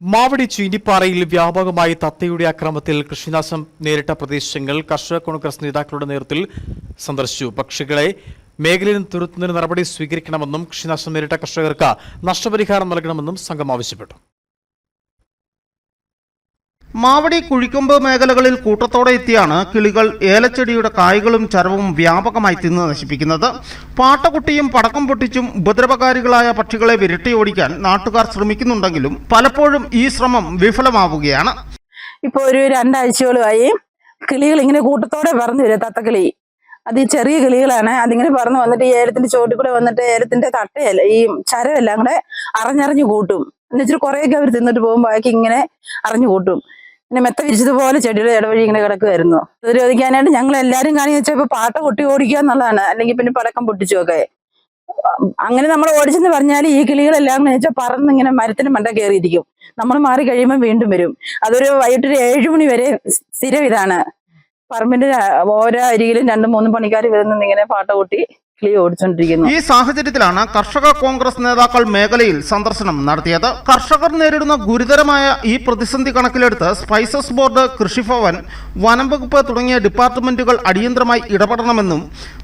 മാവടി ചീനിപ്പാറയിൽ വ്യാപകമായി തത്തയുടെ അക്രമത്തിൽ കൃഷിനാശം നേരിട്ട പ്രദേശങ്ങൾ കർഷക കോൺഗ്രസ് നേതാക്കളുടെ നേതൃത്വത്തിൽ സന്ദർശിച്ചു. പക്ഷികളെ മേഖലയിൽ നിന്ന് തുരുത്തുന്നതിന് നടപടി സ്വീകരിക്കണമെന്നും കൃഷിനാശം നേരിട്ട കർഷകർക്ക് നഷ്ടപരിഹാരം നൽകണമെന്നും സംഘം ആവശ്യപ്പെട്ടു. മാവടി കുഴിക്കൊമ്പ് മേഖലകളിൽ കൂട്ടത്തോടെ എത്തിയാണ് കിളികൾ ഏലച്ചെടിയുടെ കായ്കളും ചരവും വ്യാപകമായി തിന്ന് നശിപ്പിക്കുന്നത്. പാട്ടകുട്ടിയും പടക്കം പൊട്ടിച്ചും ഉപദ്രവകാരികളായ പക്ഷികളെ വിരട്ടിയോടിക്കാൻ നാട്ടുകാർ ശ്രമിക്കുന്നുണ്ടെങ്കിലും പലപ്പോഴും ഈ ശ്രമം വിഫലമാവുകയാണ്. ഇപ്പൊ ഒരു രണ്ടാഴ്ചയോളമായി കിളികൾ ഇങ്ങനെ കൂട്ടത്തോടെ പറഞ്ഞു വരും തത്തക്കിളി. അത് ഈ ചെറിയ കിളികളാണ്. അതിങ്ങനെ പറന്ന് വന്നിട്ട് ഈ ഏലത്തിന്റെ ചോട്ടിൽ കൂടെ വന്നിട്ട് ഏലത്തിന്റെ തട്ടയല്ല ഈ ചരവെല്ലാം കൂടെ അറിഞ്ഞറിഞ്ഞു കൂട്ടും. എന്നുവെച്ചിട്ട് കുറേയൊക്കെ അവർ തിന്നിട്ട് പോകുമ്പോൾ ബാക്കി ഇങ്ങനെ അറിഞ്ഞു കൂട്ടും. പിന്നെ മെത്ത വിരിച്ചതുപോലെ ചെടിയുടെ ഇടവഴി ഇങ്ങനെ കിടക്കുമായിരുന്നു പ്രതിരോധിക്കാനായിട്ട് ഞങ്ങൾ എല്ലാവരും വെച്ചാൽ ഇപ്പൊ പാട്ട കൊട്ടി ഓടിക്കുക എന്നുള്ളതാണ്. അല്ലെങ്കിൽ പിന്നെ പടക്കം പൊട്ടിച്ചുമൊക്കെ അങ്ങനെ നമ്മൾ ഓടിച്ചെന്ന് പറഞ്ഞാൽ ഈ കിളികളെല്ലാം എന്ന് വെച്ചാൽ പറന്ന് ഇങ്ങനെ മരത്തിന് മണ്ട കയറിയിരിക്കും. നമ്മൾ മാറി കഴിയുമ്പോൾ വീണ്ടും വരും. അതൊരു വൈകിട്ട് ഒരു ഏഴു മണി വരെ സ്ഥിരം ഇതാണ്. പറമ്പിന്റെ ഓരോ അരികിലും രണ്ടും മൂന്നും പണിക്കാർ വരുന്നിങ്ങനെ പാട്ട കൂട്ടി ഈ സാഹചര്യത്തിലാണ് കർഷക കോൺഗ്രസ് നേതാക്കൾ മേഖലയിൽ സന്ദർശനം നടത്തിയത്. കർഷകർ നേരിടുന്ന ഗുരുതരമായ ഈ പ്രതിസന്ധി കണക്കിലെടുത്ത് സ്പൈസസ് ബോർഡ് കൃഷിഭവൻ വനം വകുപ്പ് തുടങ്ങിയ ഡിപ്പാർട്ട്മെന്റുകൾ അടിയന്തരമായി ഇടപെടണമെന്നും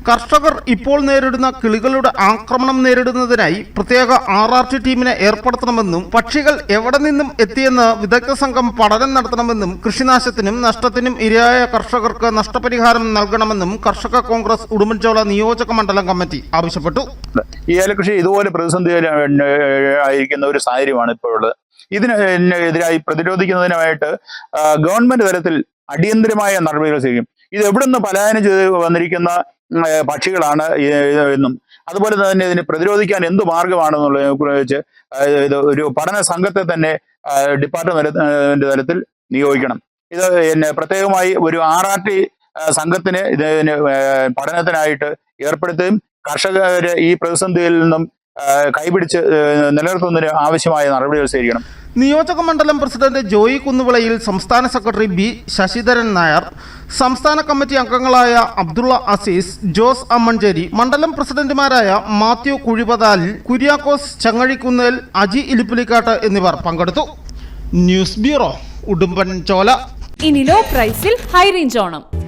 കർഷകർ ഇപ്പോൾ നേരിടുന്ന കിളികളുടെ ആക്രമണം നേരിടുന്നതിനായി പ്രത്യേക ആർ ആർ ടി ടീമിനെ ഏർപ്പെടുത്തണമെന്നും പക്ഷികൾ എവിടെ നിന്നും എത്തിയെന്ന് വിദഗ്ധ സംഘം പഠനം നടത്തണമെന്നും കൃഷിനാശത്തിനും നഷ്ടത്തിനും ഇരയായ കർഷകർക്ക് നഷ്ടപരിഹാരം നൽകണമെന്നും കർഷക കോൺഗ്രസ് ഉടുമ്പൻചോല നിയോജക മണ്ഡലം കമ്മിറ്റി ആവശ്യപ്പെട്ടു. ഈ ഏലകൃഷി ഇതുപോലെ പ്രതിസന്ധി ആയിരിക്കുന്ന ഒരു സാഹചര്യമാണ് ഇപ്പോൾ ഉള്ളത് ഇതിന് എതിരായി പ്രതിരോധിക്കുന്നതിനായിട്ട് ഗവൺമെന്റ് തലത്തിൽ അടിയന്തരമായ നടപടികൾ സ്വീകരിക്കും. ഇത് എവിടെ നിന്ന് പലായനം ചെയ്ത് വന്നിരിക്കുന്ന പക്ഷികളാണ് എന്നും. അതുപോലെ തന്നെ ഇതിനെ പ്രതിരോധിക്കാൻ എന്ത് മാർഗമാണെന്നുള്ളതിനെ കുറിച്ച് ഇത് ഒരു പഠന സംഘത്തെ തന്നെ ഡിപ്പാർട്ട്മെന്റ് തലത്തിൽ നിയോഗിക്കണം. ഇത് പിന്നെ പ്രത്യേകമായി ഒരു ആർ ആർ ടി സംഘത്തിന് ഇതിന് പഠനത്തിനായിട്ട് ഏർപ്പെടുത്തുകയും കർഷകര് ഈ പ്രതിസന്ധിയിൽ നിന്നും കൈപിടിച്ച് നിലനിർത്തുന്നതിന് ആവശ്യമായ നടപടികൾ സ്വീകരിക്കണം. നിയോജക മണ്ഡലം പ്രസിഡന്റ് ജോയി കുന്നുവിളയിൽ സംസ്ഥാന സെക്രട്ടറി ബി ശശിധരൻ നായർ സംസ്ഥാന കമ്മിറ്റി അംഗങ്ങളായ അബ്ദുള്ള അസീസ് ജോസ് അമ്മഞ്ചേരി മണ്ഡലം പ്രസിഡന്റുമാരായ മാത്യു കുഴിപതാലിൽ കുര്യാക്കോസ് ചങ്ങഴിക്കുന്നേൽ അജി ഇലിപ്പുലിക്കാട്ട് എന്നിവർ പങ്കെടുത്തു. ന്യൂസ് ബ്യൂറോ ഉടുമ്പൻ ചോല ഇനി ലോ പ്രൈസിൽ ഹൈ റേഞ്ച് ഓണം.